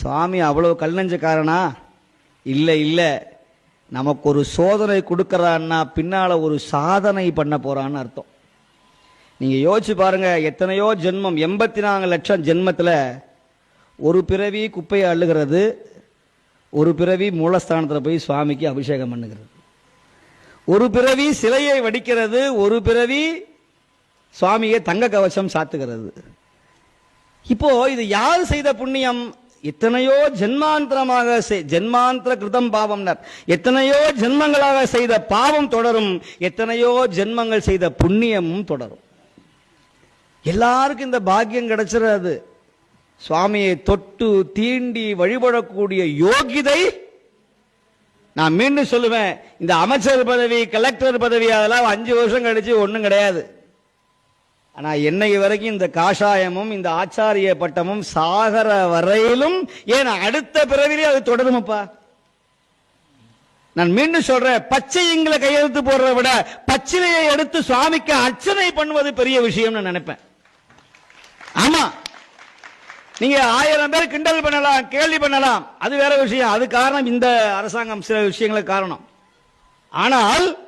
சுவாமி அவ்வளவு கல்நெஞ்சக்காரனா? இல்லை இல்லை. நமக்கு ஒரு சோதனை கொடுக்கறான்னா பின்னால் ஒரு சாதனை பண்ண போகிறான்னு அர்த்தம். நீங்கள் யோசிச்சு பாருங்கள் எத்தனையோ ஜென்மம் எண்பத்தி நாலு லட்சம் ஜென்மத்தில் ஒரு பிறவி குப்பையை அள்ளுகிறது ஒரு பிறவி மூலஸ்தானத்தில் போய் சுவாமிக்கு அபிஷேகம் பண்ணுகிறது. ஒரு பிறவி சிலையை வடிக்கிறது ஒரு பிறவி சுவாமியை தங்க கவசம் சாத்துகிறது. இப்போ இது யார் செய்த புண்ணியம்? எத்தனையோ ஜென்மாந்திரமாக செய்- கிருதம் பாவம்னர். எத்தனையோ ஜென்மங்களாக செய்த பாவம் தொடரும். எத்தனையோ ஜென்மங்கள் செய்த புண்ணியமும் தொடரும். எல்லாருக்கும் இந்த பாக்கியம் கிடைச்சிடாது சுவாமியை தொட்டு தீண்டி வழிபடக்கூடிய யோகிதை நான் மீண்டும் சொல்லுவேன். இந்த அமைச்சர் பதவி கலெக்டர் பதவி அதெல்லாம் அஞ்சு வருஷம் கழிச்சு ஒன்றும் கிடையாது. ஆனா என்னைக்கு வரைக்கும் இந்த காஷாயமும் இந்த ஆச்சாரிய பட்டமும் சாகர வரையிலும் ஏன் அடுத்த பிறவிலே அது தொடருமப்பா? நான் மீண்டும் சொல்றேன் பச்சைங்களை கையெழுத்து போடுறத விட பச்சிலையை எடுத்து சுவாமிக்கு அர்ச்சனை பண்ணுவது பெரிய விஷயம்னு நினைப்பேன். ஆமா. நீங்க ஆயிரம் பேர் கிண்டல் பண்ணலாம் கேள்வி பண்ணலாம் அது வேற விஷயம். அது காரணம் இந்த அரசாங்கம் சில விஷயங்களுக்கு காரணம். ஆனால்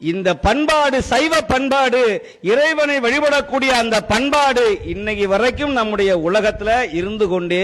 இந்த பண்பாடு சைவ பண்பாடு இறைவனை வழிபடக்கூடிய அந்த பண்பாடு இன்னைக்கு வரைக்கும் நம்முடைய உலகத்துல இருந்து கொண்டே